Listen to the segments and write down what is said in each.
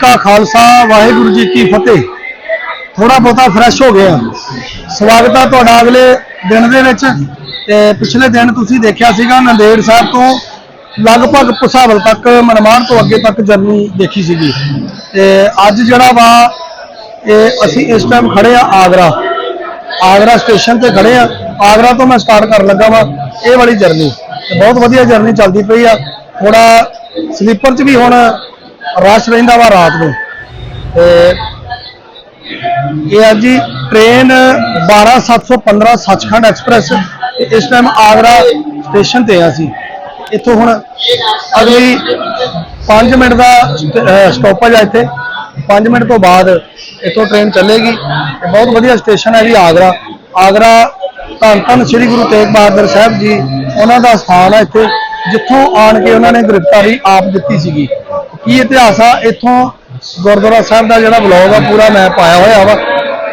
ਕਾ ਖਾਲਸਾ, ਵਾਹਿਗੁਰੂ ਜੀ ਕੀ ਫਤਿਹ। ਥੋੜਾ ਬਹੁਤਾ ਫਰੈਸ਼ ਹੋ ਗਿਆ ਸਵਾਗਤ ਆ ਤੁਹਾਡਾ ਅਗਲੇ ਦਿਨ ਦੇ ਵਿੱਚ। ਤੇ ਪਿਛਲੇ ਦਿਨ ਤੁਸੀਂ ਦੇਖਿਆ ਸੀਗਾ, ਨੰਦੇੜ ਸਾਹਿਬ ਤੋਂ ਲਗਭਗ ਪੁਸਾਵਲ ਤੱਕ, ਮਨਮਾਨ ਤੋਂ ਅੱਗੇ ਤੱਕ ਜਰਨੀ ਦੇਖੀ ਸੀਗੀ। ਤੇ ਅੱਜ ਜਿਹੜਾ ਵਾ, ਇਹ ਅਸੀਂ ਇਸ ਟਾਈਮ ਖੜੇ ਆ ਆਗਰਾ। ਆਗਰਾ ਸਟੇਸ਼ਨ ਤੇ ਖੜੇ ਆ ਆਗਰਾ ਤੋਂ ਮੈਂ ਸਟਾਰਟ ਕਰਨ ਲੱਗਾ ਵਾ, ਇਹ ਵਾਲੀ ਜਰਨੀ। ਤੇ ਬਹੁਤ ਵਧੀਆ ਜਰਨੀ ਚੱਲਦੀ ਪਈ ਆ। ਥੋੜਾ ਸਲੀਪਰ 'ਚ ਵੀ ਹੁਣ ਰਸ਼ ਰਹਿੰਦਾ ਵਾ ਰਾਤ ਨੂੰ। ਤੇ ਇਹ ਆ ਜੀ ਟ੍ਰੇਨ 12715 ਸੱਚਖੰਡ ਐਕਸਪ੍ਰੈਸ। ਇਸ ਟਾਈਮ ਆਗਰਾ ਸਟੇਸ਼ਨ ਤੇ ਆ ਅਸੀਂ। ਇੱਥੋਂ ਹੁਣ ਅਗਲੀ 5 ਮਿੰਟ ਦਾ ਸਟਾਪੇਜ ਆ ਇੱਥੇ। 5 ਮਿੰਟ ਤੋਂ ਬਾਅਦ ਇੱਥੋਂ ਟ੍ਰੇਨ ਚੱਲੇਗੀ। ਬਹੁਤ ਵਧੀਆ ਸਟੇਸ਼ਨ ਹੈ ਜੀ ਆਗਰਾ। ਆਗਰਾ ਧੰਨ ਧੰਨ ਸ੍ਰੀ ਗੁਰੂ ਤੇਗ ਬਹਾਦਰ ਸਾਹਿਬ ਜੀ, ਉਹਨਾਂ ਦਾ ਸਥਾਨ ਹੈ ਇੱਥੇ। ਜਿੱਥੋਂ ਆਣ ਕੇ ਉਹਨਾਂ ਨੇ ਗ੍ਰਿਫਤਾਰੀ ਆਪ ਦਿੱਤੀ ਸੀਗੀ। ਕੀ ਇਤਿਹਾਸ ਆ? ਇੱਥੋਂ ਗੁਰਦੁਆਰਾ ਸਾਹਿਬ ਦਾ ਜਿਹੜਾ ਬਲੌਗ ਆ, ਪੂਰਾ ਮੈਂ ਪਾਇਆ ਹੋਇਆ ਵਾ।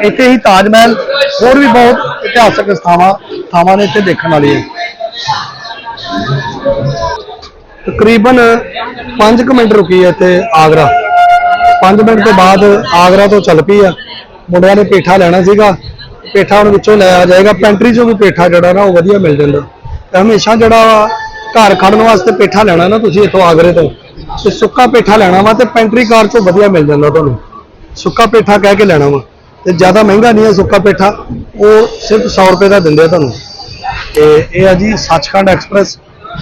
ਇੱਥੇ ਹੀ ਤਾਜ ਮਹਿਲ ਹੋਰ ਵੀ ਬਹੁਤ ਇਤਿਹਾਸਕ ਥਾਵਾਂ ਥਾਵਾਂ ਨੇ ਇੱਥੇ ਦੇਖਣ ਵਾਲੀਆਂ ਤਕਰੀਬਨ 5 ਮਿੰਟ ਰੁਕੀ ਹੈ ਇੱਥੇ ਆਗਰਾ। 5 ਮਿੰਟ ਤੋਂ ਬਾਅਦ ਆਗਰਾ ਤੋਂ ਚੱਲ ਪਈ ਆ। ਮੁੰਡਿਆਂ ਨੇ ਪੇਠਾ ਲੈਣਾ ਸੀਗਾ। ਪੇਠਾ ਹੁਣ ਵਿੱਚੋਂ ਲੈ ਜਾਏਗਾ। ਪੈਂਟਰੀ ਚੋਂ ਵੀ ਪੇਠਾ ਜਿਹੜਾ ਨਾ, ਉਹ ਵਧੀਆ ਮਿਲ ਜਾਂਦਾ। ਤੇ ਹਮੇਸ਼ਾ ਜਿਹੜਾ ਵਾ ਘਰ ਖੜਨ ਵਾਸਤੇ ਪੇਠਾ ਲੈਣਾ ਨਾ, ਤੁਸੀਂ ਇੱਥੋਂ ਆਗਰੇ ਤੋਂ। ਤੇ ਸੁੱਕਾ ਪੇਠਾ ਲੈਣਾ ਵਾ ਤੇ ਪੈਂਟਰੀ ਕਾਰ ਚੋਂ ਵਧੀਆ ਮਿਲ ਜਾਂਦਾ ਤੁਹਾਨੂੰ। ਸੁੱਕਾ ਪੇਠਾ ਕਹਿ ਕੇ ਲੈਣਾ ਵਾ। ਤੇ ਜ਼ਿਆਦਾ ਮਹਿੰਗਾ ਨਹੀਂ ਹੈ ਸੁੱਕਾ ਪੇਠਾ, ਉਹ ਸਿਰਫ 100 ਰੁਪਏ ਦਾ ਦਿੰਦੇ ਆ ਤੁਹਾਨੂੰ। ਤੇ ਇਹ ਆ ਜੀ ਸੱਚਖੰਡ ਐਕਸਪ੍ਰੈਸ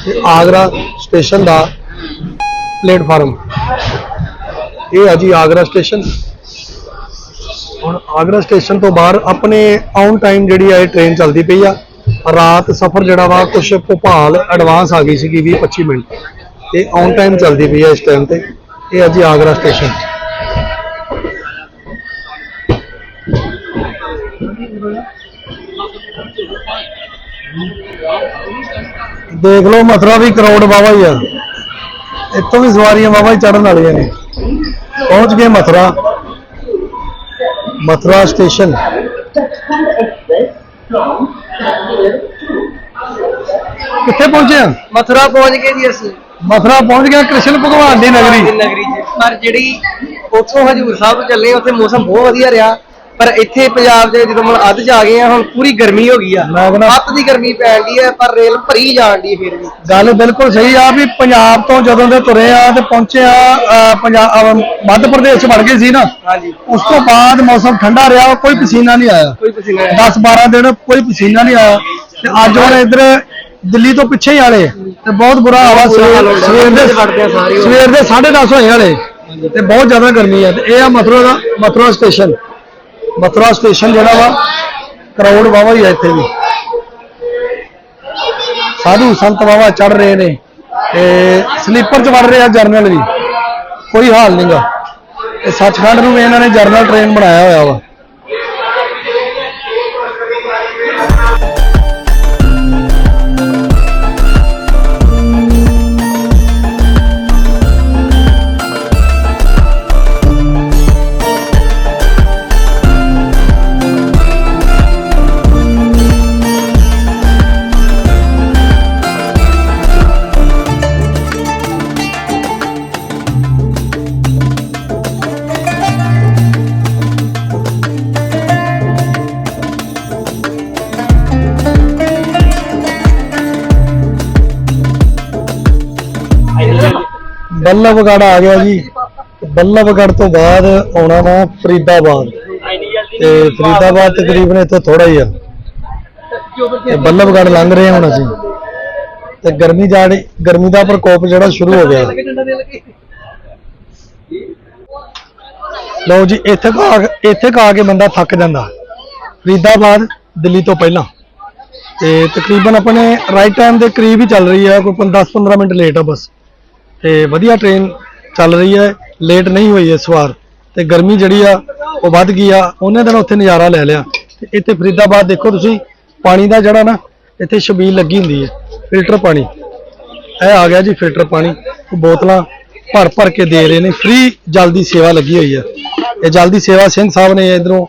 ਤੇ ਆਗਰਾ ਸਟੇਸ਼ਨ ਦਾ ਪਲੇਟਫਾਰਮ। ਇਹ ਆ ਜੀ ਆਗਰਾ ਸਟੇਸ਼ਨ। ਹੁਣ ਆਗਰਾ ਸਟੇਸ਼ਨ ਤੋਂ ਬਾਹਰ ਆਪਣੇ ਔਨ ਟਾਈਮ ਜਿਹੜੀ ਆ ਇਹ ਟ੍ਰੇਨ ਚੱਲਦੀ ਪਈ ਆ। ਰਾਤ ਸਫ਼ਰ ਜਿਹੜਾ ਵਾ ਕੁਝ ਭੋਪਾਲ ਐਡਵਾਂਸ ਆ ਗਈ ਸੀਗੀ 20 25 ਮਿੰਟ। ਤੇ ਔਨ ਟਾਈਮ ਚੱਲਦੀ ਪਈ ਹੈ ਇਸ ਟਾਈਮ ਤੇ। ਇਹ ਆ ਜੀ ਆਗਰਾ ਸਟੇਸ਼ਨ ਦੇਖ ਲਓ ਮਥੁਰਾ ਵੀ ਕਰੋੜ ਬਾਬਾ ਹੀ ਆ। ਇੱਥੋਂ ਵੀ ਸਵਾਰੀਆਂ ਬਾਬਾ ਹੀ ਚੜਨ ਵਾਲੀਆਂ ਨੇ। ਪਹੁੰਚ ਗਏ ਮਥੁਰਾ। ਮਥੁਰਾ ਸਟੇਸ਼ਨ ਕਿੱਥੇ ਪਹੁੰਚੇ ਆ? ਮਥੁਰਾ ਪਹੁੰਚ ਗਏ ਜੀ ਅਸੀਂ। ਮਥੁਰਾ ਪਹੁੰਚ ਗਿਆ ਕ੍ਰਿਸ਼ਨ ਭਗਵਾਨ ਦੀ ਨਗਰੀ। ਨਗਰੀ ਚ ਪਰ ਜਿਹੜੀ ਉੱਥੋਂ ਹਜੂਰ ਸਾਹਿਬ ਚੱਲੇ ਉੱਥੇ ਮੌਸਮ ਬਹੁਤ ਵਧੀਆ ਰਿਹਾ। ਪਰ ਇੱਥੇ ਪੰਜਾਬ ਦੇ ਜਦੋਂ ਮਨ ਅੱਧ ਚ ਆ ਗਏ ਆ ਹੁਣ ਪੂਰੀ ਗਰਮੀ ਹੋ ਗਈ ਆ। ਮੈਂ ਕਹਿੰਦਾ ਅੱਤ ਦੀ ਗਰਮੀ ਪੈਣ ਦੀ ਹੈ ਪਰ ਰੇਲ ਭਰੀ ਜਾਣ ਦੀ ਫਿਰ ਵੀ। ਗੱਲ ਬਿਲਕੁਲ ਸਹੀ ਆ ਵੀ ਪੰਜਾਬ ਤੋਂ ਜਦੋਂ ਦੇ ਤੁਰੇ ਆ ਤੇ ਪਹੁੰਚੇ ਆ ਅਹ, ਪੰਜਾਬ ਅਹ, ਮੱਧ ਪ੍ਰਦੇਸ਼ ਚ ਵੜ ਗਏ ਸੀ ਨਾ। ਹਾਂਜੀ। ਉਸ ਤੋਂ ਬਾਅਦ ਮੌਸਮ ਠੰਡਾ ਰਿਹਾ ਕੋਈ ਪਸੀਨਾ ਨਹੀਂ ਆਇਆ। ਕੋਈ ਪਸੀਨਾ 10 12 ਦਿਨ ਕੋਈ ਪਸੀਨਾ ਨਹੀਂ ਆਇਆ। ਤੇ ਅੱਜ ਹੁਣ ਇੱਧਰ ਦਿੱਲੀ ਤੋਂ ਪਿੱਛੇ ਹੀ ਵਾਲੇ। ਤੇ ਬਹੁਤ ਬੁਰਾ ਹਾਲ ਆ ਸਵੇਰ ਦੇ ਸਵੇਰ ਦੇ 10:30 ਹੋਏ ਵਾਲੇ। ਤੇ ਬਹੁਤ ਜ਼ਿਆਦਾ ਗਰਮੀ ਆ। ਤੇ ਇਹ ਆ ਮਥੁਰਾ ਦਾ ਮਥੁਰਾ ਸਟੇਸ਼ਨ ਮਥੁਰਾ ਸਟੇਸ਼ਨ ਜਿਹੜਾ ਵਾ ਕਰਾਊਡ ਵਾਵਾ ਹੀ ਆ ਇੱਥੇ ਵੀ। ਸਾਧੂ ਸੰਤ ਵਾਵਾ ਚੜ ਰਹੇ ਨੇ। ਤੇ ਸਲੀਪਰ ਚ ਵੜ ਰਹੇ ਆ ਜਰਨਲ ਵੀ। ਕੋਈ ਹਾਲ ਨਹੀਂਗਾ ਇਹ ਸੱਚਖੰਡ ਨੂੰ ਵੀ ਇਹਨਾਂ ਨੇ ਜਰਨਲ ਟ੍ਰੇਨ ਬਣਾਇਆ ਹੋਇਆ ਵਾ। ਬੱਲਭਗੜ ਆ ਗਿਆ ਜੀ। ਤੇ ਤੋਂ ਬਾਅਦ ਆਉਣਾ ਵਾ ਫਰੀਦਾਬਾਦ। ਤੇ ਫਰੀਦਾਬਾਦ ਤਕਰੀਬਨ ਇੱਥੋਂ ਥੋੜਾ ਹੀ ਆ। ਤੇ ਬੱਲਭਗੜ ਲੰਘ ਰਹੇ ਹਾਂ ਹੁਣ ਅਸੀਂ। ਤੇ ਗਰਮੀ ਜਾੜੀ, ਗਰਮੀ ਦਾ ਪ੍ਰਕੋਪ ਜਿਹੜਾ ਸ਼ੁਰੂ ਹੋ ਗਿਆ। ਲਓ ਜੀ, ਇੱਥੇ ਕਾ ਇੱਥੇ ਕਾ ਕੇ ਬੰਦਾ ਥੱਕ ਜਾਂਦਾ। ਫਰੀਦਾਬਾਦ, ਦਿੱਲੀ ਤੋਂ ਪਹਿਲਾਂ। ਤੇ ਤਕਰੀਬਨ ਆਪਣੇ ਰਾਈਟ ਟਾਈਮ ਦੇ ਕਰੀਬ ਹੀ ਚੱਲ ਰਹੀ ਹੈ ਕੋਈ 10-15 ਮਿੰਟ ਲੇਟ ਆ ਬਸ। ਤੇ ਵਧੀਆ ਟ੍ਰੇਨ ਚੱਲ ਰਹੀ ਹੈ ਲੇਟ ਨਹੀਂ ਹੋਈ ਇਸ ਵਾਰ। ਤੇ ਗਰਮੀ ਜਿਹੜੀ ਆ, ਉਹ ਵੱਧ ਗਈ ਆ। ਉਹਨਾਂ ਦਿਨ ਉੱਥੇ ਨਜ਼ਾਰਾ ਲੈ ਲਿਆ। ਤੇ ਇੱਥੇ ਫਰੀਦਾਬਾਦ ਦੇਖੋ ਤੁਸੀਂ, ਪਾਣੀ ਦਾ ਜਿਹੜਾ ਨਾ, ਇੱਥੇ ਛਬੀਲ ਲੱਗੀ ਹੁੰਦੀ ਹੈ ਫਿਲਟਰ ਪਾਣੀ। ਇਹ ਆ ਗਿਆ ਜੀ ਫਿਲਟਰ ਪਾਣੀ। ਬੋਤਲਾਂ ਭਰ ਭਰ ਕੇ ਦੇ ਰਹੇ ਨੇ। ਫ੍ਰੀ ਜਲ ਦੀ ਸੇਵਾ ਲੱਗੀ ਹੋਈ ਹੈ ਇਹ ਜਲ ਦੀ ਸੇਵਾ ਸਿੰਘ ਸਾਹਿਬ ਨੇ ਇਧਰੋਂ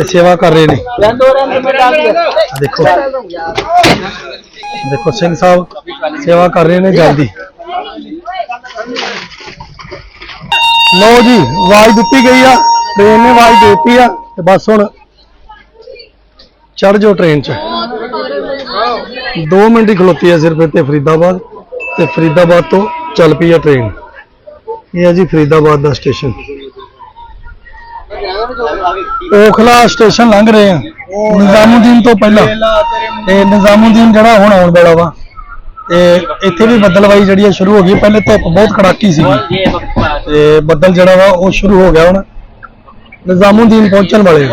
ਇਹ ਸੇਵਾ ਕਰ ਰਹੇ ਨੇ। ਦੇਖੋ। ਦੇਖੋ ਸਿੰਘ ਸਾਹਿਬ ਸੇਵਾ ਕਰ ਰਹੇ ਨੇ ਜਲਦੀ। ਦੀ ਜੀ, ਆਵਾਜ਼ ਦਿੱਤੀ ਗਈ ਆ ਟ੍ਰੇਨ ਨੇ ਆਵਾਜ਼ ਦੇ ਦਿੱਤੀ ਆ, ਤੇ ਬਸ ਹੁਣ ਚੜ ਜਾਓ ਟ੍ਰੇਨ 'ਚ। 2 ਮਿੰਟ ਹੀ ਖਲੋਤੀ ਆ ਸਿਰਫ ਇੱਥੇ ਫਰੀਦਾਬਾਦ, ਤੇ ਫਰੀਦਾਬਾਦ ਤੋਂ ਚੱਲ ਪਈ ਆ ਟ੍ਰੇਨ ਇਹ ਹੈ ਜੀ ਫਰੀਦਾਬਾਦ ਦਾ ਸਟੇਸ਼ਨ ਓਖਲਾ ਸਟੇਸ਼ਨ ਲੰਘ ਰਹੇ ਆ, ਨਿਜ਼ਾਮੂਦੀਨ ਤੋਂ ਪਹਿਲਾਂ। ਤੇ ਨਿਜ਼ਾਮੂਦੀਨ ਜਿਹੜਾ ਹੁਣ ਆਉਣ ਵਾਲਾ ਵਾ ਤੇ ਇੱਥੇ ਵੀ ਬੱਦਲਵਾਈ ਜਿਹੜੀ ਹੈ ਸ਼ੁਰੂ ਹੋ ਗਈ, ਪਹਿਲੇ ਧੁੱਪ ਬਹੁਤ ਕੜਾਕੀ ਸੀਗੀ ਤੇ ਬੱਦਲ ਜਿਹੜਾ ਵਾ, ਉਹ ਸ਼ੁਰੂ ਹੋ ਗਿਆ ਹੁਣ। ਨਿਜ਼ਾਮੂਦੀਨ ਪਹੁੰਚਣ ਵਾਲੇ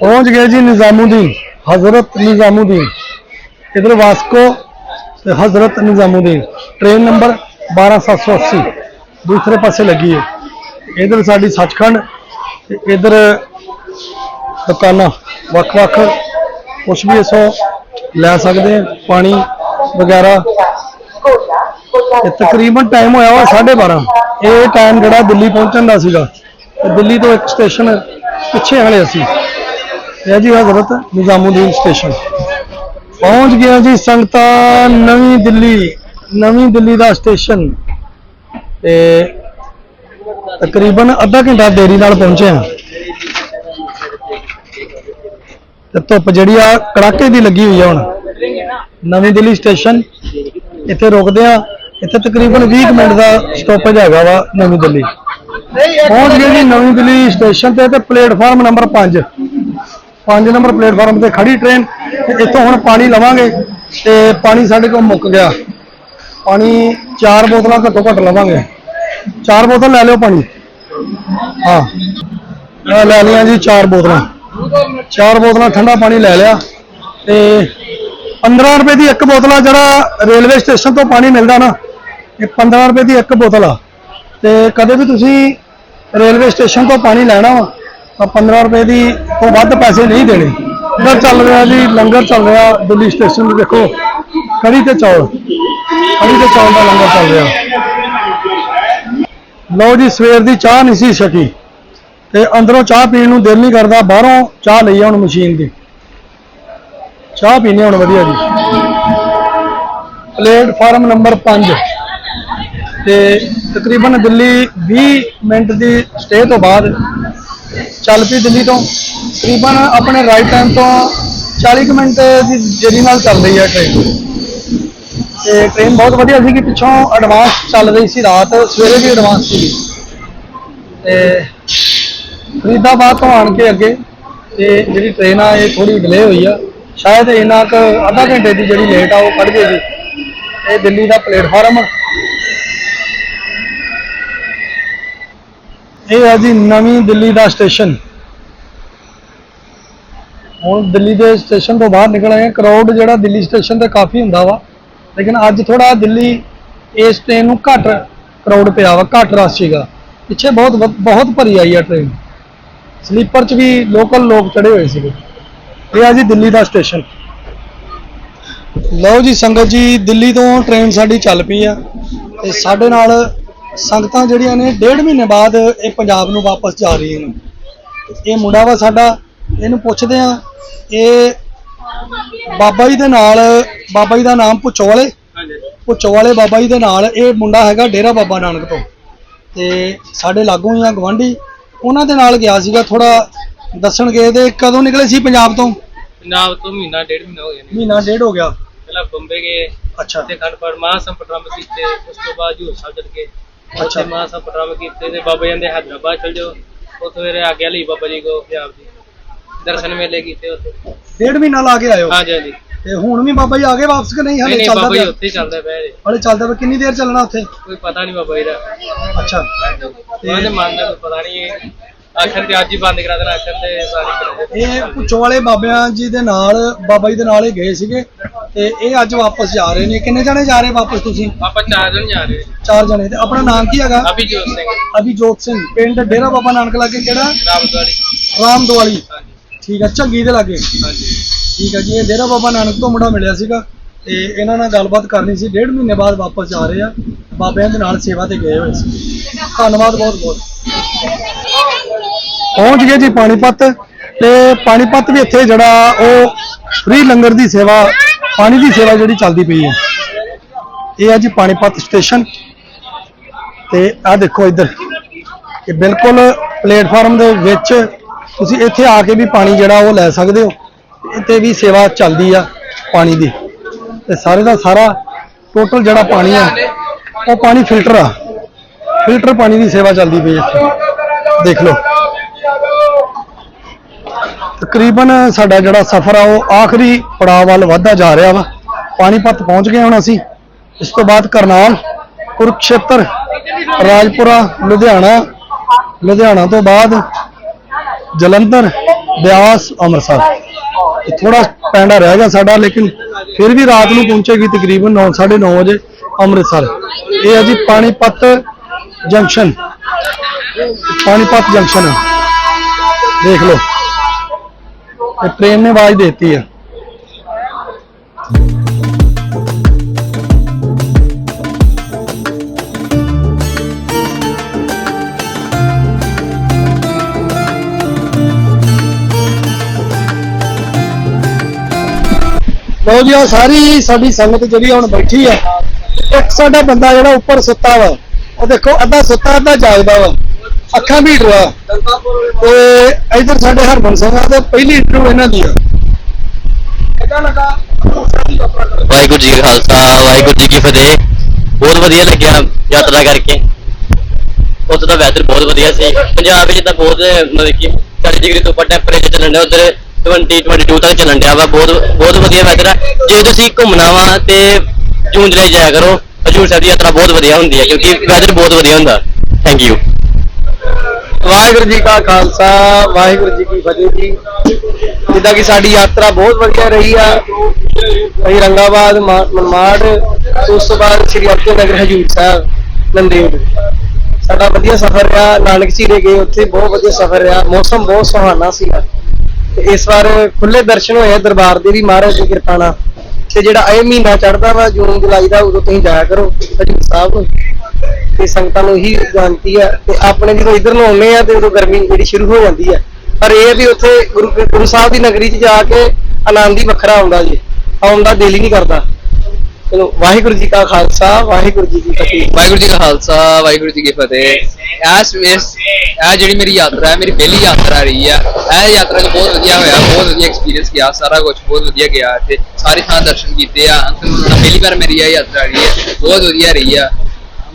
ਪਹੁੰਚ ਗਏ ਜੀ ਨਿਜ਼ਾਮੂਦੀਨ, ਹਜ਼ਰਤ ਨਿਜ਼ਾਮੂਦੀਨ। ਇਧਰ ਵਾਸਕੋ ਤੇ ਹਜ਼ਰਤ ਨਿਜ਼ਾਮੂਦੀਨ। ਟ੍ਰੇਨ ਨੰਬਰ 12780 ਦੂਸਰੇ ਪਾਸੇ ਲੱਗੀ ਹੈ ਇਧਰ ਸਾਡੀ ਸੱਚਖੰਡ ਤੇ ਇਧਰ ਦੁਕਾਨਾਂ ਵੱਖ-ਵੱਖ। ਕੁਛ ਵੀ ਇਸੋਂ ਲੈ ਸਕਦੇ ਆ, ਪਾਣੀ ਵਗੈਰਾ। ਤੇ ਤਕਰੀਬਨ ਟਾਈਮ ਹੋਇਆ ਵਾ 12:30 ਇਹ ਟਾਈਮ ਜਿਹੜਾ ਦਿੱਲੀ ਪਹੁੰਚਣ ਦਾ ਸੀਗਾ। ਤੇ ਦਿੱਲੀ ਤੋਂ ਇੱਕ ਸਟੇਸ਼ਨ ਪਿੱਛੇ ਹਲੇ ਅਸੀਂ। ਇਹ ਜੀ ਹਜ਼ਰਤ ਨਿਜ਼ਾਮੁਦੀਨ ਸਟੇਸ਼ਨ ਪਹੁੰਚ ਗਿਆ ਜੀ ਸੰਗਤਾਂ ਨਵੀਂ ਦਿੱਲੀ। ਨਵੀਂ ਦਿੱਲੀ ਦਾ ਸਟੇਸ਼ਨ ਤੇ ਤਕਰੀਬਨ ਅੱਧਾ ਘੰਟਾ ਦੇਰੀ ਨਾਲ ਪਹੁੰਚੇ ਹਾਂ ਤੇ ਧੁੱਪ ਜਿਹੜੀ ਆ, ਕੜਾਕੇ ਦੀ ਲੱਗੀ ਹੋਈ ਆ ਹੁਣ। ਨਵੀਂ ਦਿੱਲੀ ਸਟੇਸ਼ਨ ਇੱਥੇ ਰੁਕਦੇ ਆ ਇੱਥੇ ਤਕਰੀਬਨ 20 ਕੁ ਮਿੰਟ ਦਾ ਸਟਾਪੇਜ ਹੈਗਾ ਵਾ ਨਵੀਂ ਦਿੱਲੀ। ਪਹੁੰਚ ਗਏ ਜੀ ਨਵੀਂ ਦਿੱਲੀ ਸਟੇਸ਼ਨ ਤੇ ਤੇ ਪਲੇਟਫਾਰਮ ਨੰਬਰ 5 5 ਨੰਬਰ ਪਲੇਟਫਾਰਮ ਤੇ ਖੜੀ ਟ੍ਰੇਨ ਇੱਥੋਂ ਹੁਣ ਪਾਣੀ ਲਵਾਂਗੇ ਤੇ ਪਾਣੀ ਸਾਡੇ ਕੋਲ ਮੁੱਕ ਗਿਆ। ਪਾਣੀ ਚਾਰ ਬੋਤਲਾਂ ਘੱਟੋ ਘੱਟ ਲਵਾਂਗੇ। ਚਾਰ ਬੋਤਲ ਲੈ ਲਿਓ ਪਾਣੀ। ਹਾਂ। ਲੈ ਲਈਆਂ ਜੀ ਚਾਰ ਬੋਤਲਾਂ। ਚਾਰ ਬੋਤਲਾਂ ਠੰਡਾ ਪਾਣੀ ਲੈ ਲਿਆ ਤੇ 15 ਰੁਪਏ ਦੀ ਇੱਕ ਬੋਤਲ ਆ ਜਿਹੜਾ ਰੇਲਵੇ ਸਟੇਸ਼ਨ ਤੋਂ ਪਾਣੀ ਮਿਲਦਾ ਨਾ, ਇਹ 15 ਰੁਪਏ ਦੀ ਇੱਕ ਬੋਤਲ ਆ। ਤੇ ਕਦੇ ਵੀ ਤੁਸੀਂ ਰੇਲਵੇ ਸਟੇਸ਼ਨ ਤੋਂ ਪਾਣੀ ਲੈਣਾ ਵਾ, ਤਾਂ 15 ਰੁਪਏ ਦੀ ਤੋਂ ਵੱਧ ਪੈਸੇ ਨਹੀਂ ਦੇਣੇ। ਲੰਗਰ ਚੱਲ ਰਿਹਾ ਜੀ, ਲੰਗਰ ਚੱਲ ਰਿਹਾ, ਦਿੱਲੀ ਸਟੇਸ਼ਨ ਤੇ ਦੇਖੋ, ਕੜੀ ਤੇ ਚੌਲ, ਕੜੀ ਤੇ ਚੌਲ ਦਾ ਲੰਗਰ ਚੱਲ ਰਿਹਾ। ਲਓ ਜੀ, ਸਵੇਰ ਦੀ ਚਾਹ ਨਹੀਂ ਸੀ ਛਕੀ, ਤੇ ਅੰਦਰੋਂ ਚਾਹ ਪੀਣ ਨੂੰ ਦਿਲ ਨਹੀਂ ਕਰਦਾ, ਬਾਹਰੋਂ ਚਾਹ ਲਈ ਆ ਹੁਣ ਮਸ਼ੀਨ ਦੀ। ਚਾਹ ਪੀਣੀ ਹੁਣ ਵਧੀਆ ਜੀ। ਪਲੇਟਫਾਰਮ ਨੰਬਰ 5 ਤੇ ਤਕਰੀਬਨ ਦਿੱਲੀ 20 ਮਿੰਟ ਦੀ ਸਟੇ ਤੋਂ ਬਾਅਦ ਚੱਲ ਪਈ ਦਿੱਲੀ ਤੋਂ। ਤਕਰੀਬਨ ਆਪਣੇ ਰਾਈਟ ਟਾਈਮ ਤੋਂ 40 ਕੁ ਮਿੰਟ ਦੀ ਦੇਰੀ ਨਾਲ ਚੱਲ ਰਹੀ ਹੈ ਟ੍ਰੇਨ ਤੇ ਟ੍ਰੇਨ ਬਹੁਤ ਵਧੀਆ ਸੀ ਕਿ ਪਿੱਛੋਂ ਐਡਵਾਂਸ ਚੱਲ ਰਹੀ ਸੀ ਰਾਤ, ਸਵੇਰੇ ਵੀ ਐਡਵਾਂਸ ਸੀ। ਤੇ ਫਰੀਦਾਬਾਦ ਤੋਂ ਆਣ ਕੇ ਅੱਗੇ, ਤੇ ਜਿਹੜੀ ਟ੍ਰੇਨ ਆ, ਇਹ ਥੋੜੀ ਡਿਲੇ ਹੋਈ ਆ। ਸ਼ਾਇਦ ਇਹਨਾਂ ਕੁ ਅੱਧਾ ਘੰਟੇ ਦੀ ਜਿਹੜੀ ਲੇਟ ਆ, ਉਹ ਕੱਢ ਜੇਗੀ ਇਹ ਦਿੱਲੀ ਦਾ ਪਲੇਟਫਾਰਮ ਇਹ ਹੈ ਜੀ ਨਵੀਂ ਦਿੱਲੀ ਦਾ ਸਟੇਸ਼ਨ। ਹੁਣ ਦਿੱਲੀ ਦੇ ਸਟੇਸ਼ਨ ਤੋਂ ਬਾਹਰ ਨਿਕਲ ਆਏ ਕਰਾਊਡ ਜਿਹੜਾ ਦਿੱਲੀ ਸਟੇਸ਼ਨ ਤੇ ਕਾਫੀ ਹੁੰਦਾ ਵਾ। ਲੇਕਿਨ ਅੱਜ ਥੋੜਾ ਦਿੱਲੀ ਇਸ ਟ੍ਰੇਨ ਨੂੰ ਘੱਟ ਕਰਾਊਡ ਪਿਆ ਵਾ, ਘੱਟ ਰਸ਼ ਸੀਗਾ। ਪਿੱਛੇ ਬਹੁਤ ਬਹੁਤ ਭਰੀ ਆਈ ਆ ਟ੍ਰੇਨ ਸਲੀਪਰ 'ਚ ਵੀ ਲੋਕਲ ਲੋਕ ਚੜੇ ਹੋਏ ਸੀਗੇ। ਇਹ ਆ ਜੀ ਦਿੱਲੀ ਦਾ ਸਟੇਸ਼ਨ। ਲਓ ਜੀ ਸੰਗਤ ਜੀ, ਦਿੱਲੀ ਤੋਂ ਟ੍ਰੇਨ ਸਾਡੀ ਚੱਲ ਪਈ ਆ। ਤੇ ਸਾਡੇ ਨਾਲ ਸੰਗਤਾਂ ਜਿਹੜੀਆਂ ਨੇ, ਡੇਢ ਮਹੀਨੇ ਬਾਅਦ ਇਹ ਪੰਜਾਬ ਨੂੰ ਵਾਪਸ ਜਾ ਰਹੀਆਂ ਨੇ। ਇਹ ਮੁੰਡਾ ਵਾ ਸਾਡਾ, ਇਹਨੂੰ ਪੁੱਛਦੇ ਆ, ਇਹ ਬਾਬਾ ਜੀ ਦੇ ਨਾਲ, ਬਾਬਾ ਜੀ ਦਾ ਨਾਮ ਪੁੱਛੋ ਵਾਲੇ ਪੁੱਛੋ ਵਾਲੇ ਬਾਬਾ ਜੀ ਦੇ ਨਾਲ, ਇਹ ਮੁੰਡਾ ਹੈਗਾ ਡੇਰਾ ਬਾਬਾ ਨਾਨਕ ਤੋਂ। ਤੇ ਸਾਡੇ ਲਾਗੋਂ ਹੀ ਆ ਗਵਾਂਢੀ ਉਹਨਾਂ ਦੇ ਨਾਲ ਗਿਆ ਸੀਗਾ ਥੋੜਾ ਦੱਸਣ ਗਏ ਤੇ ਕਦੋਂ ਨਿਕਲੇ ਸੀ ਪੰਜਾਬ ਤੋਂ? ਪੰਜਾਬ ਤੋਂ ਮਹੀਨਾ ਡੇਢ ਮਹੀਨਾ ਹੋ ਗਿਆ ਨੇ ਮਹੀਨਾ ਡੇਢ ਹੋ ਗਿਆ। ਪਹਿਲਾਂ ਬੰਬੇ ਗਏ ਅੱਛਾ। ਤੇ ਖੰਡ ਪਰ ਮਾਂ ਸੰਪਟਰਮ ਕੀਤੇ ਉਸ ਤੋਂ ਬਾਅਦ ਹਜੂਰ ਸਾਹਿਬ ਚਲ ਗਏ। ਅੱਛਾ। ਉੱਥੇ ਮਾਂ ਸੰਪਟਰਮ ਕੀਤੇ ਤੇ ਬਾਬਾ ਜੀ ਦੇ ਹੈਦਰਾਬਾਦ ਚਲ ਜਾਓ। ਉੱਥੇ ਫਿਰ ਆ ਗਿਆ ਲਈ ਬਾਬਾ ਜੀ ਕੋ ਪੰਜਾਬ ਦੀ। ਦਰਸ਼ਨ ਮੇਲੇ ਕੀਤੇ ਉੱਥੇ। ਡੇਢ ਮਹੀਨਾ ਲਾ ਕੇ ਆਇਓ। ਹਾਂਜੀ ਹਾਂਜੀ। ਤੇ ਹੁਣ ਵੀ ਬਾਬਾ ਜੀ ਆ ਗਏ ਵਾਪਸ ਕਿ ਨਹੀਂ? ਨਹੀਂ ਹਲੇ ਨਹੀਂ ਚੱਲਦਾ ਬਾਬਾ ਜੀ ਪਿਆ। ਉੱਥੇ ਹੀ ਚੱਲਦਾ ਪਿਆ ਜੀ। ਹਲੇ ਚੱਲਦਾ ਪਿਆ। ਕਿੰਨੀ ਦੇਰ ਚੱਲਣਾ ਉੱਥੇ? ਕੋਈ ਪਤਾ ਨਹੀਂ ਬਾਬਾ ਜੀ ਦਾ। ਅੱਛਾ। ਉਹਨਾਂ ਦੇ ਮਨ ਦਾ ਕੋਈ ਪਤਾ ਨਹੀਂ ਇਹ ਆਖਰ ਤੇ ਅੱਜ ਹੀ ਬੰਦ ਕਰਾ ਦੇਣਾ ਆਖਰ ਤੇ ਸਾਰੀ ਕਰਾ ਦੇਣਾ। ਇਹ ਪੁੱਛੋ ਵਾਲੇ ਬਾਬਿਆਂ ਜੀ ਦੇ ਨਾਲ ਬਾਬਾ ਜੀ ਦੇ ਨਾਲ ਹੀ ਗਏ ਸੀਗੇ ਤੇ ਇਹ ਅੱਜ ਵਾਪਸ ਜਾ ਰਹੇ ਨੇ। ਕਿੰਨੇ ਜਣੇ ਜਾ ਰਹੇ ਵਾਪਸ ਤੁਸੀਂ? ਆਪਾਂ ਚਾਰ ਜਣ ਜਾ ਰਹੇ। ਚਾਰ ਜਣੇ ਤੇ ਆਪਣਾ ਨਾਮ ਕੀ ਹੈਗਾ? ਅਭਿਜੋਤ ਸਿੰਘ। ਅਭਿਜੋਤ ਸਿੰਘ। ਪਿੰਡ ਡੇਰਾ ਬਾਬਾ ਨਾਨਕ ਲਾਗੇ ਕਿਹੜਾ? ਰਾਮਦਵਾਰੀ ਰਾਮ ਦੁਆਲੀ ਹਾਂਜੀ। ਠੀਕ ਹੈ ਝੱਗੀ ਦੇ ਲਾਗੇ। ਹਾਂਜੀ। ਠੀਕ ਹੈ ਜੀ ਇਹ ਡੇਰਾ ਬਾਬਾ ਨਾਨਕ ਤੋਂ ਮੁੰਡਾ ਮਿਲਿਆ ਸੀਗਾ ਤੇ ਇਹਨਾਂ ਨਾਲ ਗੱਲਬਾਤ ਕਰਨੀ ਸੀ। ਡੇਢ ਮਹੀਨੇ ਬਾਅਦ ਵਾਪਸ ਜਾ ਰਹੇ ਆ। ਬਾਬਿਆਂ ਦੇ ਨਾਲ ਸੇਵਾ ਤੇ ਗਏ ਹੋਏ ਸੀ। ਧੰਨਵਾਦ ਬਹੁਤ ਬਹੁਤ ਪਹੁੰਚ ਗਏ ਜੀ ਪਾਣੀਪਤ ਤੇ ਪਾਣੀਪਤ ਵੀ ਇੱਥੇ ਜਿਹੜਾ ਉਹ ਫ੍ਰੀ ਲੰਗਰ ਦੀ ਸੇਵਾ, ਪਾਣੀ ਦੀ ਸੇਵਾ ਜਿਹੜੀ ਚੱਲਦੀ ਪਈ ਹੈ। ਇਹ ਹੈ ਜੀ ਪਾਣੀਪਤ ਸਟੇਸ਼ਨ ਤੇ ਆ ਦੇਖੋ ਇੱਧਰ ਕਿ ਬਿਲਕੁਲ ਪਲੇਟਫਾਰਮ ਦੇ ਵਿੱਚ ਤੁਸੀਂ ਇੱਥੇ ਆ ਕੇ ਵੀ ਪਾਣੀ ਜਿਹੜਾ ਉਹ ਲੈ ਸਕਦੇ ਹੋ। ਇੱਥੇ ਵੀ ਸੇਵਾ ਚੱਲਦੀ ਆ ਪਾਣੀ ਦੀ। ਤੇ ਸਾਰੇ ਦਾ ਸਾਰਾ ਟੋਟਲ ਜਿਹੜਾ ਪਾਣੀ ਆ, ਉਹ ਪਾਣੀ ਫਿਲਟਰ ਆ। ਫਿਲਟਰ ਪਾਣੀ ਦੀ ਸੇਵਾ ਚੱਲਦੀ ਪਈ ਇੱਥੇ। ਦੇਖ ਲਓ। ਤਕਰੀਬਨ ਸਾਡਾ ਜਿਹੜਾ ਸਫ਼ਰ ਆ, ਉਹ ਆਖਰੀ ਪੜਾਅ ਵੱਲ ਵਧਦਾ ਜਾ ਰਿਹਾ ਵਾ। ਪਾਣੀਪਤ ਪਹੁੰਚ ਗਏ ਹੁਣ ਅਸੀਂ। ਇਸ ਤੋਂ ਬਾਅਦ ਕਰਨਾਲ, ਕੁਰਕਸ਼ੇਤਰ, ਰਾਜਪੁਰਾ, ਲੁਧਿਆਣਾ ਲੁਧਿਆਣਾ ਤੋਂ ਬਾਅਦ ਜਲੰਧਰ, ਬਿਆਸ, ਅੰਮ੍ਰਿਤਸਰ। ਥੋੜਾ ਪੈਂਡਾ ਰਹਿ ਗਿਆ ਸਾਡਾ, ਲੇਕਿਨ ਫਿਰ ਵੀ ਰਾਤ ਨੂੰ ਪਹੁੰਚੇਗੀ ਤਕਰੀਬਨ 9:30 ਵਜੇ ਅੰਮ੍ਰਿਤਸਰ। ਇਹ ਹੈ ਜੀ ਪਾਣੀਪਤ ਜੰਕਸ਼ਨ। ਪਾਣੀਪਤ ਜੰਕਸ਼ਨ। ਦੇਖ ਲਓ। ਇਹ ਟ੍ਰੇਨ ਨੇ ਆਵਾਜ਼ ਦੇਤੀ ਹੈ ਲੋ ਜੀ ਆ ਸਾਰੀ ਸਾਡੀ ਸੰਗਤ ਜਿਹੜੀ ਹੁਣ ਬੈਠੀ ਆ। ਇੱਕ ਸਾਡਾ ਬੰਦਾ ਜਿਹੜਾ ਉੱਪਰ ਸੁੱਤਾ ਵਾ, ਉਹ ਦੇਖੋ ਅੱਧਾ ਸੁੱਤਾ, ਅੱਧਾ ਜਾਗਦਾ ਵਾ। ਅੱਖਾਂ ਮੀਟ ਰਿਹਾ। ਤੇ ਇਧਰ ਸਾਡੇ ਹਰਮਨ ਸਿੰਘ ਆ ਤੇ ਪਹਿਲੀ ਇੰਟਰਵਿਊ ਇਹਨਾਂ ਦੀ ਆ। ਵਾਹਿਗੁਰੂ ਜੀ ਕਾ ਖਾਲਸਾ ਵਾਹਿਗੁਰੂ ਜੀ ਕੀ ਫਤਿਹ। ਬਹੁਤ ਵਧੀਆ ਲੱਗਿਆ ਯਾਤਰਾ ਕਰਕੇ। ਉੱਥੇ ਦਾ ਵੈਦਰ ਬਹੁਤ ਵਧੀਆ ਸੀ। ਪੰਜਾਬ ਵਿੱਚ ਤਾਂ ਬਹੁਤ ਮਤਲਬ ਕਿ 40 ਡਿਗਰੀ ਤੋਂ ਉੱਪਰ ਟੈਂਪਰੇਚਰ ਚੱਲਣ ਡਿਆ ਉਧਰ 20 22 ਤੱਕ ਚੱਲਣ ਡਿਆ ਵਾ। ਬਹੁਤ ਬਹੁਤ ਵਧੀਆ ਵੈਦਰ ਆ। ਜੇ ਤੁਸੀਂ ਘੁੰਮਣਾ ਵਾ ਤੇ ਜੂਨ ਜੁਲਾਈ ਜਾਇਆ ਕਰੋ। ਹਜੂਰ ਸਾਹਿਬ ਦੀ ਯਾਤਰਾ ਬਹੁਤ ਵਧੀਆ ਹੁੰਦੀ ਹੈ ਕਿਉਂਕਿ ਵੈਦਰ ਬਹੁਤ ਵਧੀਆ ਹੁੰਦਾ। ਥੈਂਕ ਯੂ ਵਾਹਿਗੁਰੂ ਜੀ ਕਾ ਖਾਲਸਾ, ਵਾਹਿਗੁਰੂ ਜੀ ਕੀ ਫਤਿਹ ਜੀ। ਜਿੱਦਾਂ ਕਿ ਸਾਡੀ ਯਾਤਰਾ ਬਹੁਤ ਵਧੀਆ ਰਹੀ ਆ। ਅਸੀਂ ਰੰਗਾਬਾਦ, ਮਾ- ਮਨਮਾੜ, ਉਸ ਤੋਂ ਬਾਅਦ ਸ੍ਰੀ ਅਰਜਨ ਨਗਰ ਹਜੂਰ ਸਾਹਿਬ, ਨੰਦੇੜ। ਸਾਡਾ ਵਧੀਆ ਸਫ਼ਰ ਰਿਹਾ। ਨਾਨਕ ਜੀ ਦੇ ਗਏ ਉੱਥੇ, ਬਹੁਤ ਵਧੀਆ ਸਫ਼ਰ ਰਿਹਾ। ਮੌਸਮ ਬਹੁਤ ਸੁਹਾਣਾ ਸੀਗਾ। ਤੇ ਇਸ ਵਾਰ ਖੁੱਲੇ ਦਰਸ਼ਨ ਹੋਏ ਆ ਦਰਬਾਰ ਦੇ ਵੀ, ਮਹਾਰਾਜ ਦੀ ਕਿਰਪਾ ਨਾਲ। ਤੇ ਜਿਹੜਾ ਇਹ ਮਹੀਨਾ ਚੜਦਾ ਵਾ, ਜੂਨ, ਜੁਲਾਈ ਦਾ, ਉਦੋਂ ਤੁਸੀਂ ਜਾਇਆ ਕਰੋ, ਹਜੂਰ ਸਾਹਿਬ ਤੇ ਸੰਗਤਾਂ ਨੂੰ ਇਹੀ ਬੇਨਤੀ ਆ ਤੇ ਆਪਣੇ ਜਦੋਂ ਇਧਰ ਨੂੰ ਆਉਂਦੇ ਆ ਤੇ ਉਦੋਂ ਗਰਮੀ ਜਿਹੜੀ ਸ਼ੁਰੂ ਹੋ ਜਾਂਦੀ ਹੈ ਪਰ ਇਹ ਵੀ ਉੱਥੇ ਗੁਰੂ ਗੁਰੂ ਸਾਹਿਬ ਦੀ ਨਗਰੀ 'ਚ ਜਾ ਕੇ ਆਨੰਦ ਹੀ ਵੱਖਰਾ ਆਉਂਦਾ ਜੀ ਆਉਣ ਦਾ ਦਿਲ ਹੀ ਨਹੀਂ ਕਰਦਾ। ਚਲੋ, ਵਾਹਿਗੁਰੂ ਜੀ ਕਾ ਖਾਲਸਾ, ਵਾਹਿਗੁਰੂ ਜੀ ਕੀ ਫਤਿਹ। ਵਾਹਿਗੁਰੂ ਜੀ ਕਾ ਖਾਲਸਾ, ਵਾਹਿਗੁਰੂ ਜੀ ਕੀ ਫਤਿਹ। ਐਸ, ਇਸ ਇਹ ਜਿਹੜੀ ਮੇਰੀ ਯਾਤਰਾ ਹੈ, ਮੇਰੀ ਪਹਿਲੀ ਯਾਤਰਾ ਰਹੀ ਆ ਇਹ ਯਾਤਰਾ ਚ ਬਹੁਤ ਵਧੀਆ ਹੋਇਆ, ਬਹੁਤ ਵਧੀਆ ਐਕਸਪੀਰੀਅੰਸ ਗਿਆ, ਸਾਰਾ ਕੁਝ ਬਹੁਤ ਵਧੀਆ ਗਿਆ ਇੱਥੇ। ਸਾਰੀ ਥਾਂ ਦਰਸ਼ਨ ਕੀਤੇ ਆ ਪਹਿਲੀ ਵਾਰ ਮੇਰੀ ਇਹ ਯਾਤਰਾ ਰਹੀ ਹੈ, ਬਹੁਤ ਵਧੀਆ ਰਹੀ ਆ।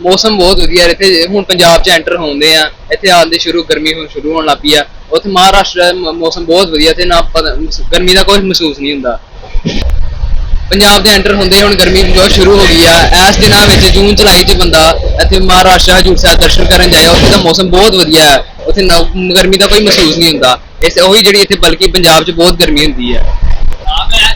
ਮੌਸਮ ਬਹੁਤ ਵਧੀਆ ਹੈ ਇੱਥੇ ਹੁਣ ਪੰਜਾਬ ਚ ਐਂਟਰ ਹੁੰਦੇ ਆ, ਇੱਥੇ ਆਉਣ ਦੇ ਸ਼ੁਰੂ, ਗਰਮੀ ਹੁਣ ਸ਼ੁਰੂ ਹੋਣ ਲੱਗ ਪਈ ਆ। ਉੱਥੇ ਮਹਾਰਾਸ਼ਟਰ ਮੌਸਮ ਬਹੁਤ ਵਧੀਆ, ਤੇ ਨਾ ਪਤਾ- ਗਰਮੀ ਦਾ ਕੋਈ ਮਹਿਸੂਸ ਨਹੀਂ ਹੁੰਦਾ। ਪੰਜਾਬ ਦੇ ਐਂਟਰ ਹੁੰਦੇ ਹੁਣ ਗਰਮੀ ਜੋ ਸ਼ੁਰੂ ਹੋ ਗਈ ਆ। ਇਸ ਦਿਨਾਂ ਵਿੱਚ ਜੂਨ, ਜੁਲਾਈ 'ਚ ਬੰਦਾ ਇੱਥੇ ਮਹਾਰਾਸ਼ਟਰ ਹਜੂਰ ਸਾਹਿਬ ਦਰਸ਼ਨ ਕਰਨ ਜਾਏ, ਉੱਥੇ ਦਾ ਮੌਸਮ ਬਹੁਤ ਵਧੀਆ ਹੈ। ਉੱਥੇ ਨਾ- ਗਰਮੀ ਦਾ ਕੋਈ ਮਹਿਸੂਸ ਨਹੀਂ ਹੁੰਦਾ। ਇਸ ਉਹੀ ਜਿਹੜੀ ਇੱਥੇ ਬਲਕਿ ਪੰਜਾਬ 'ਚ ਬਹੁਤ ਗਰਮੀ ਹੁੰਦੀ ਹੈ।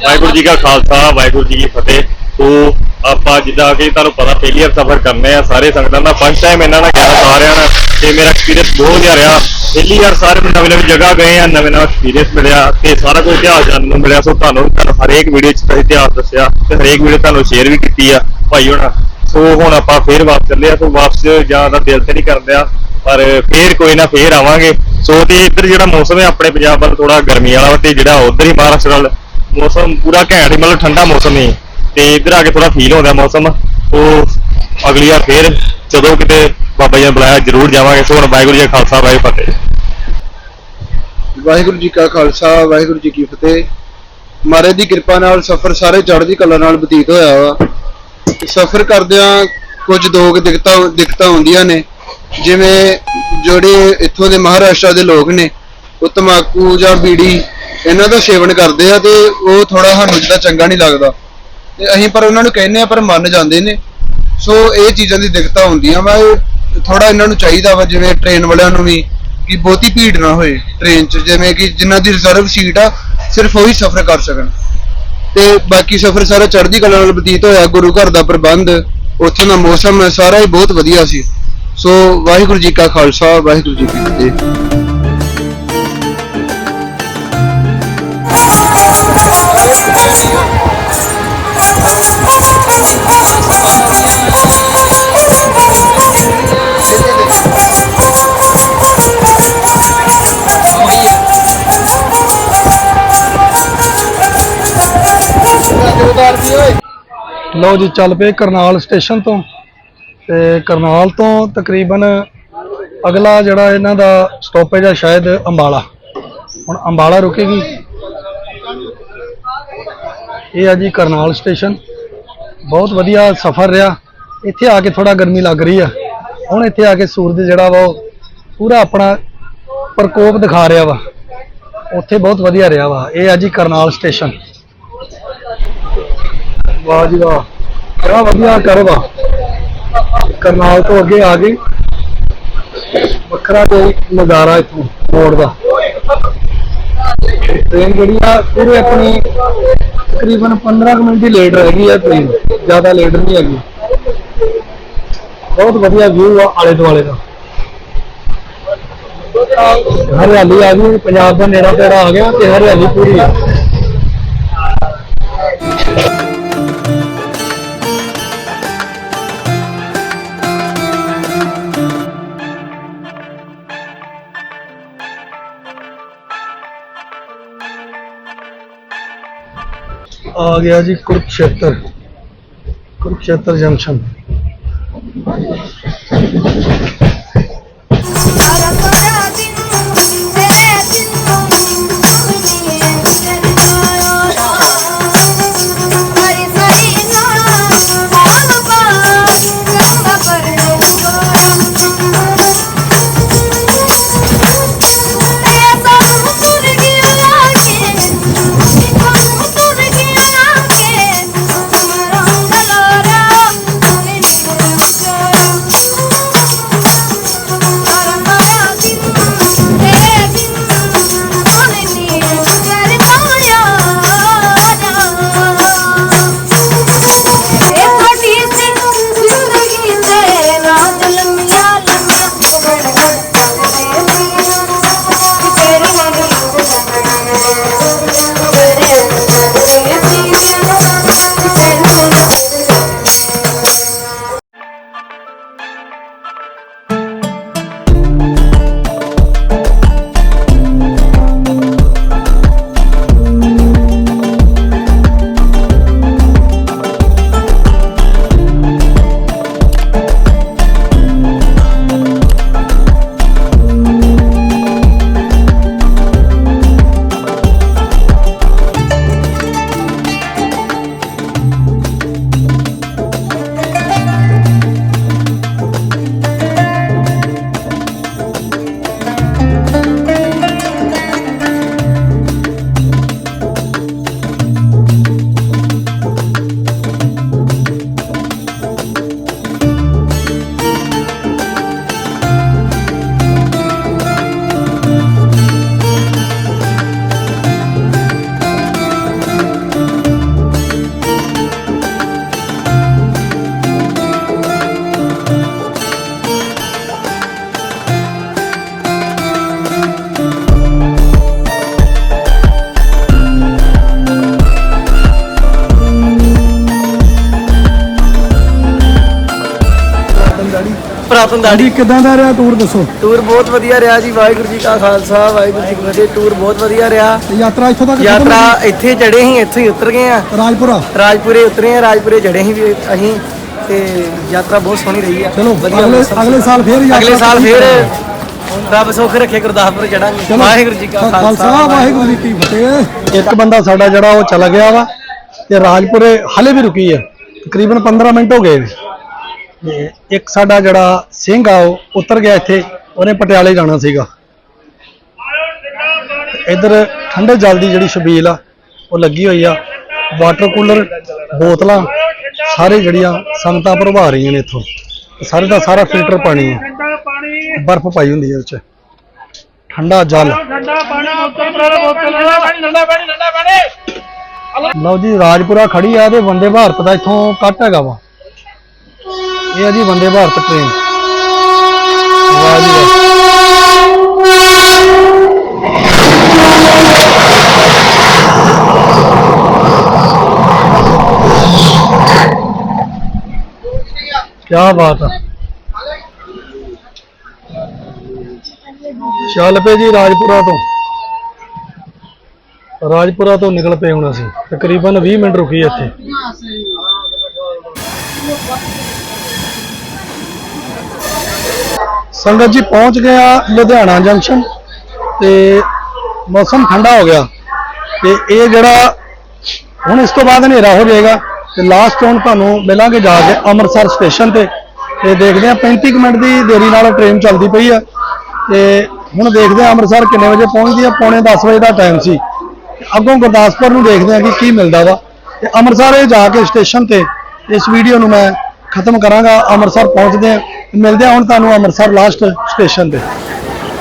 ਵਾਹਿਗੁਰੂ ਜੀ ਕਾ ਖਾਲਸਾ, ਵਾਹਿਗੁਰੂ ਜੀ ਕੀ ਫਤਿਹ। ਸੋ ਆਪਾਂ ਜਿੱਦਾਂ ਕਿ ਤੁਹਾਨੂੰ ਪਤਾ ਪਹਿਲੀ ਵਾਰ ਸਫ਼ਰ ਕਰਨੇ ਆ ਸਾਰੇ ਸੰਗਤਾਂ ਦਾ ਫਸਟ ਟਾਈਮ ਇਹਨਾਂ ਨਾਲ ਗਿਆ ਸਾਰਿਆਂ ਨਾਲ, ਤੇ ਮੇਰਾ ਐਕਸਪੀਰੀਅੰਸ ਬਹੁਤ ਵਧੀਆ ਰਿਹਾ। ਪਹਿਲੀ ਵਾਰ ਸਾਰੇ ਨਵੇਂ ਨਵੀਂ ਜਗ੍ਹਾ ਗਏ ਆ ਨਵੇਂ ਨਵਾਂ ਐਕਸਪੀਰੀਅੰਸ ਮਿਲਿਆ, ਤੇ ਸਾਰਾ ਕੁਝ ਇਤਿਹਾਸ ਜਾਣਨ ਨੂੰ ਮਿਲਿਆ। ਸੋ ਤੁਹਾਨੂੰ ਤੁਹਾਨੂੰ ਹਰੇਕ ਵੀਡੀਓ 'ਚ ਤੁਸੀਂ ਇਤਿਹਾਸ ਦੱਸਿਆ, ਤੇ ਹਰੇਕ ਵੀਡੀਓ ਤੁਹਾਨੂੰ ਸ਼ੇਅਰ ਵੀ ਕੀਤੀ ਆ, ਭਾਈ ਹੋਣਾ। ਸੋ ਹੁਣ ਆਪਾਂ ਫੇਰ ਵਾਪਸ ਚੱਲੇ ਆ, ਸੋ ਵਾਪਸ ਜਾਣ ਦਾ ਦਿਲ ਤੇ ਨਹੀਂ ਕਰਦਿਆ ਪਰ ਫੇਰ ਕੋਈ ਨਾ ਫੇਰ ਆਵਾਂਗੇ। ਸੋ ਤੇ ਇੱਧਰ ਜਿਹੜਾ ਮੌਸਮ ਹੈ, ਆਪਣੇ ਪੰਜਾਬ ਵੱਲ ਥੋੜਾ ਗਰਮੀ ਵਾਲਾ ਵਾ, ਤੇ ਜਿਹੜਾ ਉਧਰ ਹੀ ਮਹਾਰਾਸ਼ਟਰ ਵੱਲ ਮੌਸਮ ਪੂਰਾ ਘੈਂਟ ਹੀ, ਮਤਲਬ ਠੰਡਾ ਮੌਸਮ ਹੀ। ਤੇ ਇੱਧਰ ਆ ਕੇ ਥੋੜਾ ਫੀਲ ਹੁੰਦਾ ਮੌਸਮ। ਉਹ ਅਗਲੀ ਵਾਰ ਫੇਰ ਜਦੋਂ ਕਿਤੇ ਬਾਬਾ ਜੀ ਨੇ ਬੁਲਾਇਆ, ਜ਼ਰੂਰ ਜਾਵਾਂਗੇ। ਸੋ ਹੁਣ ਵਾਹਿਗੁਰੂ ਜੀ ਕਾ ਖਾਲਸਾ, ਵਾਹਿਗੁਰੂ ਜੀ ਕੀ ਫਤਿਹ। ਵਾਹਿਗੁਰੂ ਜੀ ਕਾ ਖਾਲਸਾ, ਵਾਹਿਗੁਰੂ ਜੀ ਕੀ ਫਤਿਹ। ਮਹਾਰਾਜ ਦੀ ਕਿਰਪਾ ਨਾਲ ਸਫ਼ਰ ਸਾਰੇ ਚੜ੍ਹਦੀ ਕਲਾ ਨਾਲ ਬਤੀਤ ਹੋਇਆ ਵਾ। ਸਫ਼ਰ ਕਰਦਿਆਂ ਕੁਝ ਦੋ ਦਿੱਕਤਾਂ ਦਿੱਕਤਾਂ ਹੁੰਦੀਆਂ ਨੇ। ਜਿਵੇਂ ਜਿਹੜੇ ਇੱਥੋਂ ਦੇ ਮਹਾਰਾਸ਼ਟਰ ਦੇ ਲੋਕ ਨੇ, ਉਹ ਤਮਾਕੂ ਜਾਂ ਬੀੜੀ, ਇਹਨਾਂ ਦਾ ਸੇਵਨ ਕਰਦੇ ਆ ਤੇ ਉਹ ਥੋੜਾ ਸਾਨੂੰ ਜਿੱਦਾਂ ਚੰਗਾ ਨਹੀਂ ਲੱਗਦਾ। ਤੇ ਅਸੀਂ ਪਰ ਉਹਨਾਂ ਨੂੰ ਕਹਿੰਦੇ ਆ ਪਰ ਮੰਨ ਜਾਂਦੇ ਨੇ। ਸੋ ਇਹ ਚੀਜ਼ਾਂ ਦੀ ਦਿੱਕਤਾਂ ਹੁੰਦੀਆਂ ਵਾ ਥੋੜਾ ਇਹਨਾਂ ਨੂੰ ਚਾਹੀਦਾ ਵਾ, ਜਿਵੇਂ ਟ੍ਰੇਨ ਵਾਲਿਆਂ ਨੂੰ ਵੀ, ਕਿ ਬਹੁਤੀ ਭੀੜ ਨਾ ਹੋਏ ਟ੍ਰੇਨ 'ਚ। ਜਿਵੇਂ ਕਿ ਜਿਨ੍ਹਾਂ ਦੀ ਰਿਜ਼ਰਵ ਸੀਟ ਆ, ਸਿਰਫ ਉਹੀ ਸਫ਼ਰ ਕਰ ਸਕਣ। ਤੇ ਬਾਕੀ ਸਫ਼ਰ ਸਾਰਾ ਚੜ੍ਹਦੀ ਕਲਾ ਨਾਲ ਬਤੀਤ ਹੋਇਆ, ਗੁਰੂ ਘਰ ਦਾ ਪ੍ਰਬੰਧ, ਉੱਥੇ ਦਾ ਮੌਸਮ ਸਾਰਾ ਹੀ ਬਹੁਤ ਵਧੀਆ ਸੀ। ਸੋ ਵਾਹਿਗੁਰੂ ਜੀ ਕਾ ਖਾਲਸਾ, ਵਾਹਿਗੁਰੂ ਜੀ ਕੀ ਫਤਿਹ। ਲਓ ਜੀ, ਚੱਲ ਪਏ ਕਰਨਾਲ ਸਟੇਸ਼ਨ ਤੋਂ। ਤੇ ਕਰਨਾਲ ਤੋਂ ਤਕਰੀਬਨ ਅਗਲਾ ਜਿਹੜਾ ਇਹਨਾਂ ਦਾ ਸਟਾਪੇਜ ਆ ਸ਼ਾਇਦ ਅੰਬਾਲਾ। ਹੁਣ ਅੰਬਾਲਾ ਰੁਕੇਗੀ। ਇਹ ਆ ਜੀ ਕਰਨਾਲ ਸਟੇਸ਼ਨ। ਬਹੁਤ ਵਧੀਆ ਸਫ਼ਰ ਰਿਹਾ। ਇੱਥੇ ਆ ਕੇ ਥੋੜਾ ਗਰਮੀ ਲੱਗ ਰਹੀ ਆ। ਹੁਣ ਇੱਥੇ ਆ ਕੇ ਸੂਰਜ ਜਿਹੜਾ ਵਾ, ਉਹ ਪੂਰਾ ਆਪਣਾ ਪ੍ਰਕੋਪ ਦਿਖਾ ਰਿਹਾ ਵਾ। ਉੱਥੇ ਬਹੁਤ ਵਧੀਆ ਰਿਹਾ ਵਾ। ਇਹ ਆ ਜੀ ਕਰਨਾਲ ਸਟੇਸ਼ਨ। ਵਾਹ ਜੀ ਵਾਹ। ਬੜਾ ਵਧੀਆ, ਕਰਵ। ਕਰਨਾਲ ਤੋਂ ਅੱਗੇ ਆ ਗਏ ਵੱਖਰਾ ਕੋਈ ਨਜ਼ਾਰਾ ਇੱਥੋਂ ਮੋੜ ਦਾ। ਟ੍ਰੇਨ ਜਿਹੜੀ ਆ, ਪੂਰੇ ਆਪਣੀ ਤਕਰੀਬਨ 15 ਮਿੰਟ ਦੀ ਲੇਟ ਰਹਿ ਗਈ ਆ ਟ੍ਰੇਨ ਜ਼ਿਆਦਾ ਲੇਟ ਨਹੀਂ ਹੈਗੀ। ਬਹੁਤ ਵਧੀਆ ਵਿਊ ਆ ਆਲੇ ਦੁਆਲੇ ਦਾ। ਹਰਿਆਲੀ ਆ ਗਈ, ਪੰਜਾਬ ਦਾ ਨੇੜਾ ਤੇੜਾ ਆ ਗਿਆ ਤੇ ਹਰਿਆਲੀ ਪੂਰੀ ਆ। ਆ ਗਿਆ ਜੀ ਕੁਰੂਕਸ਼ੇਤਰ ਕੁਰੂਕਸ਼ੇਤਰ ਜੰਕਸ਼ਨ। ਪ੍ਰਾਪਨ ਦਾੜੀ। ਕਿਦਾਂ ਦਾ ਰਿਹਾ ਟੂਰ ਦੱਸੋ? ਟੂਰ ਬਹੁਤ ਵਧੀਆ ਰਿਹਾ ਜੀ ਵਾਹਿਗੁਰੂ ਜੀ ਕਾ ਖਾਲਸਾ ਵਾਹਿਗੁਰੂ ਜੀ ਕੀ ਫਤਿਹ ਟੂਰ ਬਹੁਤ ਵਧੀਆ ਰਿਹਾ। ਯਾਤਰਾ ਇੱਥੋਂ ਤੱਕ ਯਾਤਰਾ ਇੱਥੇ ਚੜੇ ਸੀ ਇੱਥੇ ਹੀ ਉਤਰ ਗਏ ਆ ਰਾਜਪੁਰਾ? ਰਾਜਪੁਰੇ ਉਤਰੇ ਆ ਰਾਜਪੁਰੇ ਜੜੇ ਸੀ ਵੀ ਅਸੀਂ ਤੇ ਯਾਤਰਾ ਬਹੁਤ ਸੋਹਣੀ ਰਹੀ ਆ। ਚਲੋ ਵਧੀਆ ਅਗਲੇ ਅਗਲੇ। ਸਾਲ ਫੇਰ ਯਾਤਰਾ ਅਗਲੇ ਸਾਲ। ਫੇਰ ਰੱਬ ਸੁੱਖ ਰੱਖੇ ਗੁਰਦਾਸਪੁਰ ਚੜਾਂਗੇ। ਵਾਹਿਗੁਰੂ ਜੀ ਕਾ ਖਾਲਸਾ ਵਾਹਿਗੁਰੂ ਜੀ ਕੀ ਫਤਿਹ। ਇੱਕ ਬੰਦਾ ਸਾਡਾ ਜਿਹੜਾ ਉਹ ਚਲਾ ਗਿਆ ਵਾ ਤੇ ਰਾਜਪੁਰੇ ਹਲੇ ਵੀ ਰੁਕੀ ਆ। ਤਕਰੀਬਨ 15 ਮਿੰਟ ਹੋ ਗਏ। ਤੇ ਇੱਕ ਸਾਡਾ ਜਿਹੜਾ ਸਿੰਘ ਆ, ਉਹ ਉਤਰ ਗਿਆ ਇੱਥੇ, ਉਹਨੇ ਪਟਿਆਲੇ ਜਾਣਾ ਸੀਗਾ। ਇੱਧਰ ਠੰਡੇ ਜਲ ਦੀ ਜਿਹੜੀ ਛਬੀਲ ਆ, ਉਹ ਲੱਗੀ ਹੋਈ ਆ। ਵਾਟਰ ਕੂਲਰ, ਬੋਤਲਾਂ, ਸਾਰੇ ਜਿਹੜੀਆਂ ਸੰਗਤਾਂ ਭਰਵਾ ਰਹੀਆਂ ਨੇ ਇੱਥੋਂ। ਸਾਰੇ ਦਾ ਸਾਰਾ ਫਿਲਟਰ ਪਾਣੀ ਹੈ ਬਰਫ਼ ਪਾਈ ਹੁੰਦੀ ਹੈ ਉਹਦੇ ਚ ਠੰਡਾ ਜਲ। ਲਓ ਜੀ, ਰਾਜਪੁਰਾ ਖੜੀ ਆ ਤੇ ਵੰਦੇ ਭਾਰਤ ਦਾ ਇੱਥੋਂ ਕੱਟ ਹੈਗਾ ਵਾ। ਇਹ ਆ ਜੀ ਵੰਦੇ ਭਾਰਤ ਟ੍ਰੇਨ ਵਾਹ ਜੀ ਕੀ ਬਾਤ ਆ। ਚੱਲ ਪਏ ਜੀ ਰਾਜਪੁਰਾ ਤੋਂ। ਰਾਜਪੁਰਾ ਤੋਂ ਨਿਕਲ ਪਏ ਹੁਣ ਅਸੀਂ। ਤਕਰੀਬਨ 20 ਮਿੰਟ ਰੁਕੀ ਇੱਥੇ। ਸੰਗਤ ਜੀ ਪਹੁੰਚ ਗਏ ਆ ਲੁਧਿਆਣਾ ਜੰਕਸ਼ਨ ਤੇ ਮੌਸਮ ਠੰਡਾ ਹੋ ਗਿਆ ਤੇ ਇਹ ਜਿਹੜਾ ਹੁਣ ਇਸ ਤੋਂ ਬਾਅਦ ਹਨੇਰਾ ਹੋ ਜਾਏਗਾ ਤੇ ਲਾਸਟ ਹੁਣ ਤੁਹਾਨੂੰ ਮਿਲਾਂਗੇ ਜਾ ਕੇ ਅੰਮ੍ਰਿਤਸਰ ਸਟੇਸ਼ਨ ਤੇ ਤੇ ਦੇਖਦੇ ਆ 35 ਕੁ ਮਿੰਟ ਦੀ ਦੇਰੀ ਨਾਲ ਟ੍ਰੇਨ ਚੱਲਦੀ ਪਈ ਆ ਤੇ ਹੁਣ ਦੇਖਦੇ ਆ ਅੰਮ੍ਰਿਤਸਰ ਕਿੰਨੇ ਵਜੇ ਪਹੁੰਚਦੀ ਆ, ਪੌਣੇ 10 ਵਜੇ ਦਾ ਟਾਈਮ ਸੀ। ਤੇ ਅੱਗੋਂ ਗੁਰਦਾਸਪੁਰ ਨੂੰ ਦੇਖਦੇ ਆ ਕਿ ਕੀ ਮਿਲਦਾ ਵਾ। ਤੇ ਅੰਮ੍ਰਿਤਸਰ ਇਹ ਜਾ ਕੇ ਸਟੇਸ਼ਨ ਤੇ ਇਸ ਵੀਡੀਓ ਨੂੰ ਮੈਂ ਖਤਮ ਕਰਾਂਗਾ, ਅੰਮ੍ਰਿਤਸਰ ਪਹੁੰਚਦੇ ਆ ਮਿਲਦੇ ਹਾਂ ਹੁਣ ਤੁਹਾਨੂੰ ਅੰਮ੍ਰਿਤਸਰ ਲਾਸਟ ਸਟੇਸ਼ਨ ਤੇ।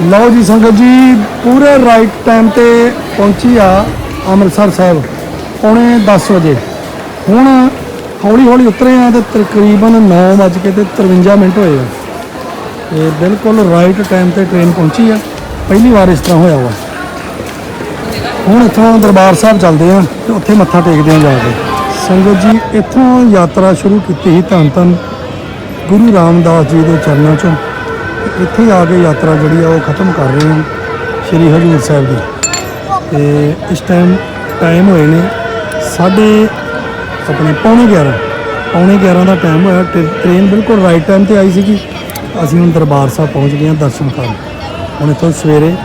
ਲਓ ਜੀ ਸੰਗਤ ਜੀ, ਪੂਰੇ ਰਾਈਟ ਟਾਈਮ ਤੇ ਪਹੁੰਚੀ ਆ ਅੰਮ੍ਰਿਤਸਰ ਸਾਹਿਬ। ਪੌਣੇ 10 ਵਜੇ। ਹੁਣ ਹੌਲੀ ਹੌਲੀ ਉਤਰੇ ਆ ਤੇ ਤਕਰੀਬਨ 9:53 ਤੇ 53 ਮਿੰਟ ਹੋਏ ਆ। ਤੇ ਬਿਲਕੁਲ ਰਾਈਟ ਟਾਈਮ ਤੇ ਟ੍ਰੇਨ ਪਹੁੰਚੀ ਆ। ਪਹਿਲੀ ਵਾਰ ਇਸ ਤਰ੍ਹਾਂ ਹੋਇਆ ਵਾ। ਹੁਣ ਇੱਥੋਂ ਦਰਬਾਰ ਸਾਹਿਬ ਚੱਲਦੇ ਆ ਤੇ ਉੱਥੇ ਮੱਥਾ ਟੇਕਦੇ ਆ ਜਾ ਕੇ। ਸੰਗਤ ਜੀ, ਇੱਥੋਂ ਯਾਤਰਾ ਸ਼ੁਰੂ ਕੀਤੀ ਸੀ ਧੰਨ ਧੰਨ ਗੁਰੂ ਰਾਮਦਾਸ ਜੀ ਦੇ ਚਰਨਾਂ ਚੋਂ। ਇੱਥੇ ਆ ਕੇ ਯਾਤਰਾ ਜਿਹੜੀ ਆ ਉਹ ਖਤਮ ਕਰ ਰਹੇ ਹਾਂ ਸ਼੍ਰੀ ਹਜੂਰ ਸਾਹਿਬ ਦੀ। ਤੇ ਇਸ ਟਾਈਮ ਟਾਈਮ ਹੋਏ ਨੇ ਸਾਢੇ ਆਪਣੇ ਪੌਣੇ 11 ਪੌਣੇ 11 ਦਾ ਟਾਈਮ ਹੋਇਆ ਟ੍ਰੇ- ਟ੍ਰੇਨ ਬਿਲਕੁਲ ਰਾਈਟ ਟਾਈਮ ਤੇ ਆਈ ਸੀਗੀ। ਅਸੀਂ ਹੁਣ ਦਰਬਾਰ ਸਾਹਿਬ ਪਹੁੰਚ ਗਏ ਹਾਂ ਦਰਸ਼ਨ ਕਰਨ। ਹੁਣ ਇੱਥੋਂ ਸਵੇਰੇ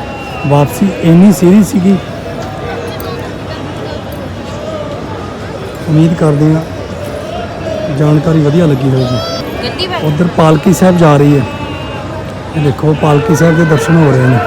ਵਾਪਸੀ ਇੰਨੀ ਸੀਰੀ ਸੀਗੀ ਉਮੀਦ ਕਰਦੇ ਹਾਂ ਜਾਣਕਾਰੀ ਵਧੀਆ ਲੱਗੀ ਹੋਵੇਗੀ ਉਧਰ ਪਾਲਕੀ ਸਾਹਿਬ ਜਾ ਰਹੀ ਹੈ। ਇਹ ਦੇਖੋ ਪਾਲਕੀ ਸਾਹਿਬ ਦੇ ਦਰਸ਼ਨ ਹੋ ਰਹੇ ਨੇ।